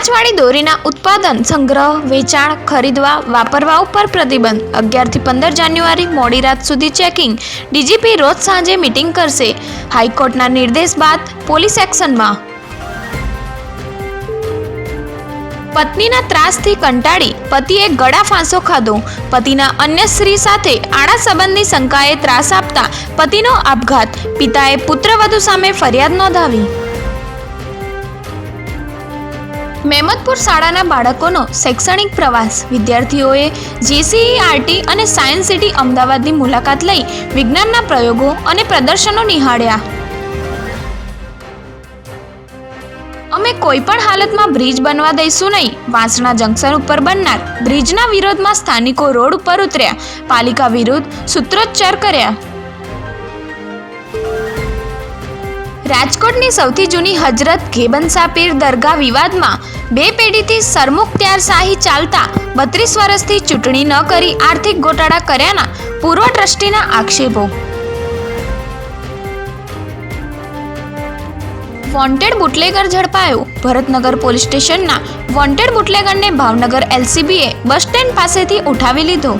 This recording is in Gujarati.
કાચવાળી દોરીના ઉત્પાદન સંગ્રહ, વેચાણ, ખરીદવા, વાપરવા ઉપર પ્રતિબંધ. અગિયારથી પંદર જાન્યુઆરી મોડી રાત સુધી ચેકિંગ. ડીજીપી રોજ સાંજે મિટિંગ કરશે. હાઈકોર્ટના નિર્દેશ બાદ પોલીસ એક્શનમાં. પત્નીના ત્રાસથી કંટાળી પતિએ ગળા ફાંસો ખાધો. પતિના અન્ય સ્ત્રી સાથે આડા સંબંધની શંકાએ ત્રાસ આપતા પતિનો આપઘાત. પિતાએ પુત્રવધુ સામે ફરિયાદ નોંધાવી. મેમતપુર શાળાના બાળકોનો શૈક્ષણિક પ્રવાસ. વિદ્યાર્થીઓએ જીસીઈઆરટી અને સાયન્સ સિટી અમદાવાદની મુલાકાત લઈ વિજ્ઞાનના પ્રયોગો અને પ્રદર્શનો નિહાળ્યા. અમે કોઈ પણ હાલતમાં બ્રિજ બનવા દઈશું નહીં. વાંસણા જંકશન ઉપર બનનાર બ્રિજના વિરોધમાં સ્થાનિકો રોડ ઉપર ઉતર્યા. પાલિકા વિરુદ્ધ સૂત્રોચ્ચાર કર્યા. રાજકોટની સૌથી જૂની હજરત ઘેબનસા પીર દરગાહ વિવાદમાં બે પેઢીથી સરમુખત્યાર શાહી ચાલતા બત્રીસ વર્ષથી ચૂંટણી ન કરી આર્થિક ગોટાળા કર્યાના પૂર્વ ટ્રસ્ટીના આક્ષેપો. વોન્ટેડ બુટલેગર ઝડપાયો. ભરતનગર પોલીસ સ્ટેશનના વોન્ટેડ બુટલેગરને ભાવનગર એલસીબીએ બસ સ્ટેન્ડ પાસેથી ઉઠાવી લીધો.